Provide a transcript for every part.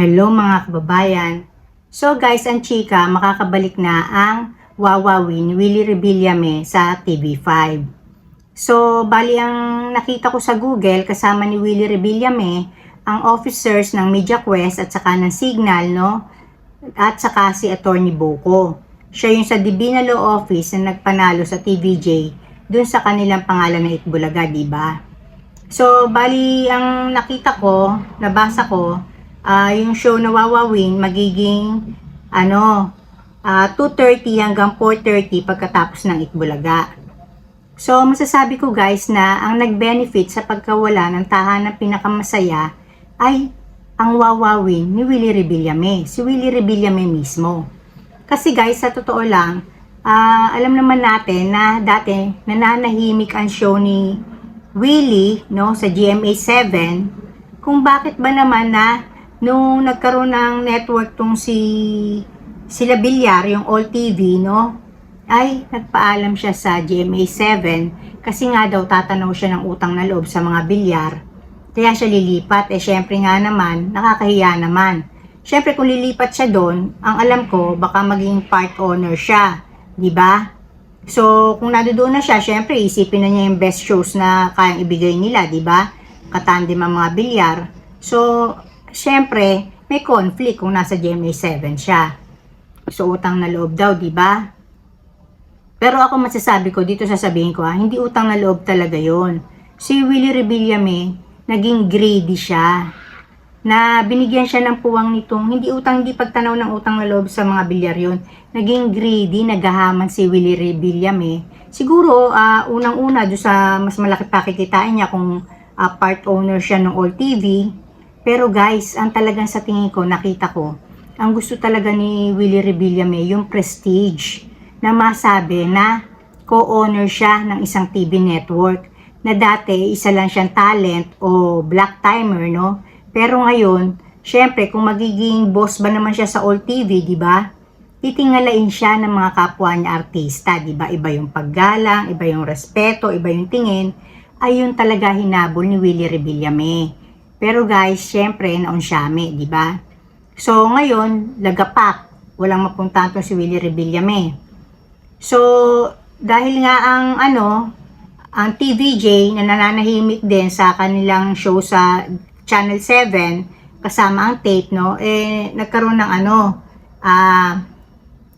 Hello mga kababayan. So guys, ang chika, makakabalik na ang Wawawin Willie Rebillame sa TV5. So, bali ang nakita ko sa Google kasama ni Willie Rebillame ang officers ng MediaQuest at saka ng Signal, no? At saka si Attorney Boko. Siya yung sa Divina Law Office na nagpanalo sa TVJ dun sa kanilang pangalan na Itbulaga, di ba? So, bali ang nakita ko, nabasa ko, ah yung show na Wawawin magiging ano, ah 2.30 hanggang 4.30 pagkatapos ng Itbulaga. So, masasabi ko guys na ang nag-benefit sa pagkawala ng tahanang pinakamasaya ay ang wawawin ni Willie Rebillame, si Willie Rebillame mismo. Kasi guys, sa totoo lang, ah, alam naman natin na dati nananahimik ang show ni Willie no, sa GMA7 kung bakit ba naman na nung nagkaroon ng network tong si sila Bilyar, yung All TV, no? ay nagpaalam siya sa GMA7 kasi nga daw tatanaw siya ng utang na loob sa mga bilyar. Kaya siya lilipat. Eh syempre nga naman, nakakahiya naman. Syempre kung lilipat siya doon, ang alam ko, baka maging part owner siya. di ba? So, kung nandoon na siya, syempre isipin na niya yung best shows na kayang ibigay nila, di ba? Katandem ang mga bilyar. So, syempre, may conflict kung nasa GMA7 siya. So, utang na loob daw, di ba? Pero ako masasabi ko, dito sasabihin ko ha, hindi utang na loob talaga yon. Si Willie Rebillame, naging greedy siya. Na binigyan siya ng puwang nitong, hindi utang, hindi pagtanaw ng utang na loob sa mga bilyar yon. Naging greedy, nagahaman si Willie Rebillame. Siguro, ah, unang-una, doon sa mas malaki pakikitain niya kung ah, part owner siya ng All TV. Pero guys, ang talagang sa tingin ko, nakita ko, ang gusto talaga ni Willie Rebillame, yung prestige na masabi na co-owner siya ng isang TV network na dati isa lang siyang talent o black timer, no? Pero ngayon, syempre kung magiging boss ba naman siya sa All TV, di ba? Titingalain siya ng mga kapwa niya artista, di ba? Iba yung paggalang, iba yung respeto, iba yung tingin. Ayun talaga hinabol ni Willie Rebillame. Pero guys, syempre, naon siyami, di ba? So, ngayon, lagapak. Walang mapuntahan to si Willie Rebillame. So, dahil nga ang ano, ang TVJ na nananahimik din sa kanilang show sa Channel 7 kasama ang tape, no, eh, nagkaroon ng ano, ah,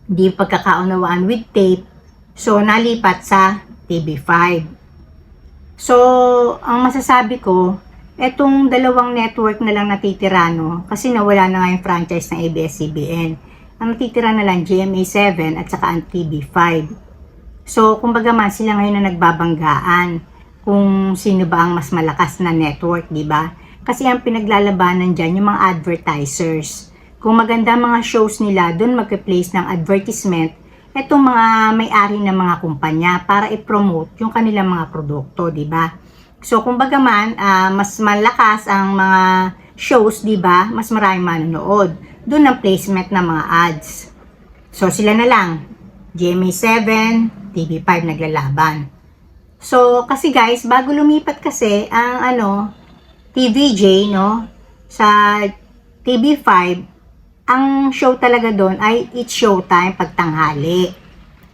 di pagkakaunawaan with tape. So, nalipat sa TV5. So, ang masasabi ko, etong dalawang network na lang natitira, no, kasi nawala na nga yung franchise ng ABS-CBN ang natitira na lang GMA7 at saka ang TV5. So, kumbaga man sila ngayon na nagbabanggaan kung sino ba ang mas malakas na network, di ba? Kasi ang pinaglalabanan dyan yung mga advertisers. Kung maganda mga shows nila, doon magpe-place ng advertisement itong mga may-ari ng mga kumpanya para i-promote yung kanilang mga produkto, di ba? So, kumbaga man, ah, mas malakas ang mga shows, di ba? Mas maraming manonood doon ang placement ng mga ads. So, sila na lang. GMA7, TV5 naglalaban. So, kasi guys, bago lumipat kasi ang ano, TVJ, no, sa TV5, ang show talaga doon ay It's Showtime pagtanghali.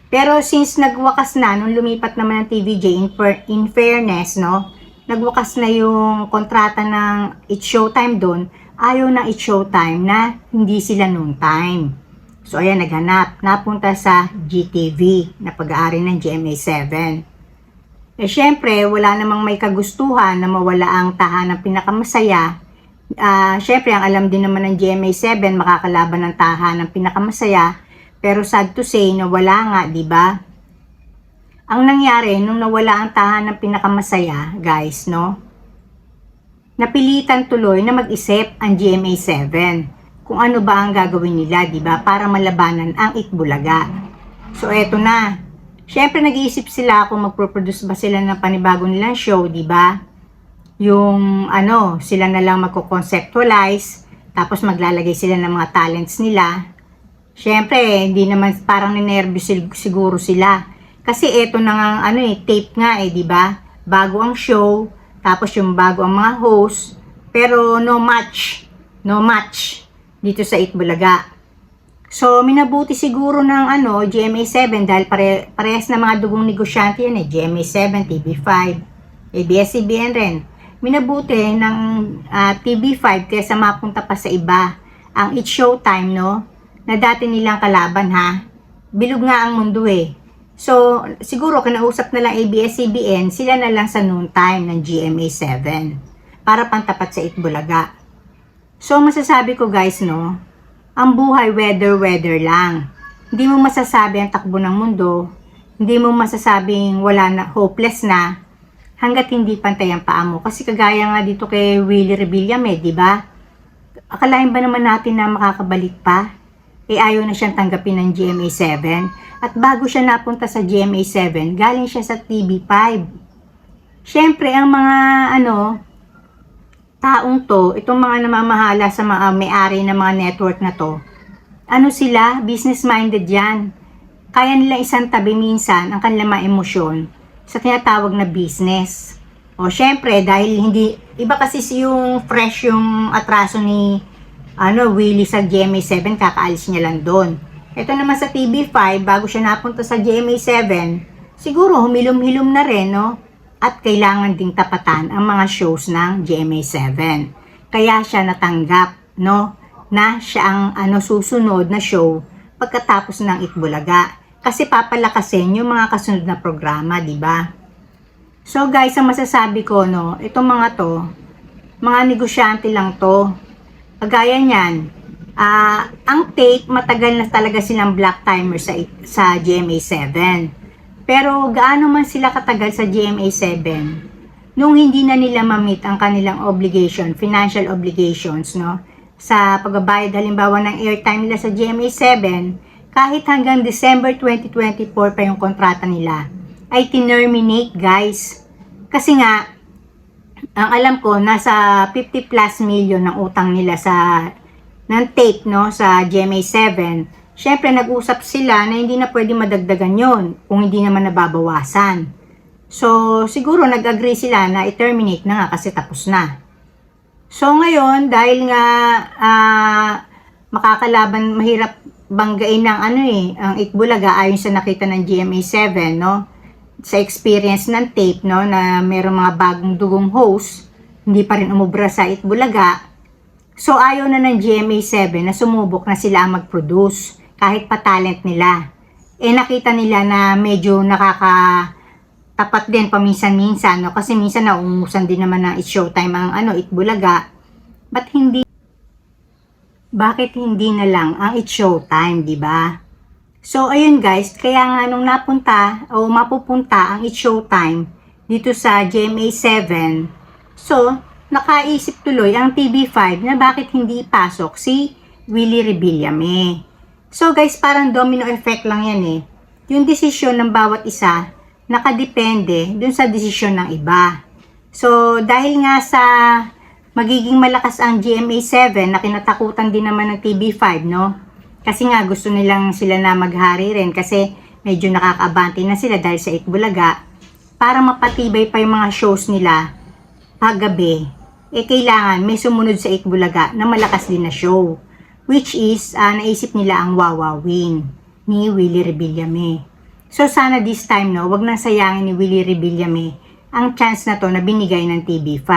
Pero since nagwakas na, nung lumipat naman ng TVJ, in, in fairness, no, nagwakas na yung kontrata ng It's Showtime doon, ayaw na i-showtime na hindi sila noon time. So, ayan, naghanap. Napunta sa GTV na pag-aari ng GMA7. Eh, syempre, wala namang may kagustuhan na mawala ang tahanang pinakamasaya. Ah, syempre, ang alam din naman ng GMA7, makakalaban ng tahanang pinakamasaya. Pero sad to say na wala nga, di ba? Ang nangyari, nung nawala ang tahanang pinakamasaya, guys, no? napilitan tuloy na mag-isip ang GMA7 kung ano ba ang gagawin nila, di ba, para malabanan ang Itbulaga. So, eto na. Siyempre, nag-iisip sila kung magproproduce ba sila ng panibago nilang show, di ba? Yung, ano, sila na lang magko-conceptualize, tapos maglalagay sila ng mga talents nila. Siyempre, hindi naman parang ninervous siguro sila. Kasi eto na nga, ano eh, tape nga eh, di ba? Bago ang show, tapos yung bago ang mga host, pero no match. No match. dito sa Itbulaga. So, minabuti siguro ng ano, GMA7 dahil pare, parehas na mga dugong negosyante yan eh. GMA7, TV5, ABS-CBN rin. Minabuti ng ah, TV5 kaysa mapunta pa sa iba. Ang It's Showtime, no? Na dati nilang kalaban, ha? Bilog nga ang mundo eh. So, siguro kinausap na lang ABS-CBN, sila na lang sa noon time ng GMA7 para pantapat sa Itbulaga. So, masasabi ko guys, no? Ang buhay weather-weather lang. Hindi mo masasabi ang takbo ng mundo. Hindi mo masasabing wala na, hopeless na hanggat hindi pantay ang paa mo. Kasi kagaya nga dito kay Willie Rebillame, di ba? Akalain ba naman natin na makakabalik pa? Eh ayaw na siyang tanggapin ng GMA7. At bago siya napunta sa GMA7, galing siya sa TV5. Siyempre, ang mga ano, taong to, itong mga namamahala sa mga may-ari ng mga network na to, ano sila? Business-minded yan. Kaya nila isang tabi minsan ang kanilang mga emosyon sa tinatawag na business. O syempre, dahil hindi, iba kasi si yung fresh yung atraso ni ano, Willie sa GMA7, kakaalis niya lang doon. Ito naman sa TV5, bago siya napunta sa GMA7, siguro humilom-hilom na rin, no? At kailangan ding tapatan ang mga shows ng GMA7. Kaya siya natanggap, no? Na siya ang ano, susunod na show pagkatapos ng Itbulaga. Kasi papalakasin yung mga kasunod na programa, di ba? So guys, ang masasabi ko, no, itong mga to, mga negosyante lang to. Kagaya niyan, ah, ang take, matagal na talaga silang black timer sa, sa GMA7. Pero gaano man sila katagal sa GMA7, nung hindi na nila ma-meet ang kanilang obligation, financial obligations, no? Sa pagbabayad halimbawa ng airtime nila sa GMA7, kahit hanggang December 2024 pa yung kontrata nila, ay tinerminate guys. Kasi nga, ang alam ko, nasa 50 plus million ng utang nila sa ng take no sa GMA7. Syempre nag-usap sila na hindi na pwede madagdagan yon kung hindi naman nababawasan. So siguro nag-agree sila na i-terminate na nga kasi tapos na. So ngayon dahil nga ah, makakalaban mahirap banggain ng ano eh ang Itbulaga ayon sa nakita ng GMA7 no sa experience ng tape no na merong mga bagong dugong host hindi pa rin umubra sa Itbulaga So ayaw na ng GMA7 na sumubok na sila mag-produce kahit pa talent nila. Eh nakita nila na medyo nakaka tapat din paminsan-minsan no kasi minsan nauumusan din naman ng It's Showtime ang ano Itbulaga. But hindi bakit hindi na lang ang It's Showtime, di ba? So ayun guys, kaya nga nung napunta o mapupunta ang It's Showtime dito sa GMA7. So, nakaisip tuloy ang TV5 na bakit hindi ipasok si Willie Rebillame. So guys, parang domino effect lang yan eh. Yung desisyon ng bawat isa, nakadepende dun sa desisyon ng iba. So dahil nga sa magiging malakas ang GMA7 na kinatakutan din naman ng TV5, no? Kasi nga gusto nilang sila na maghari rin kasi medyo nakakaabante na sila dahil sa Itbulaga para mapatibay pa yung mga shows nila paggabi eh kailangan may sumunod sa Itbulaga na malakas din na show. Which is, ah, naisip nila ang Wawawin ni Willie Rebillame. So sana this time, no, wag nang sayangin ni Willie Rebillame ang chance na to na binigay ng TV5.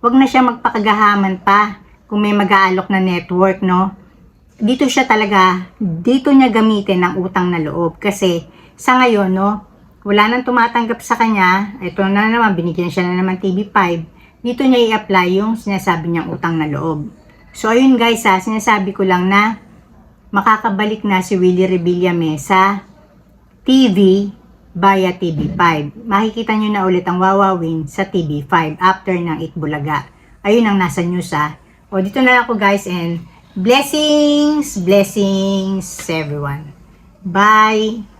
Wag na siya magpakagahaman pa kung may mag-aalok na network, no. Dito siya talaga, dito niya gamitin ang utang na loob. Kasi sa ngayon, no, wala nang tumatanggap sa kanya. Ito na naman, binigyan siya na naman TV5 dito niya i-apply yung sinasabi niyang utang na loob. So, ayun guys ha, sinasabi ko lang na makakabalik na si Willie Rebillame sa TV via TV5. Makikita niyo na ulit ang wawawin sa TV5 after ng Itbulaga. Ayun ang nasa news ha. O, dito na ako guys and blessings, blessings everyone. Bye!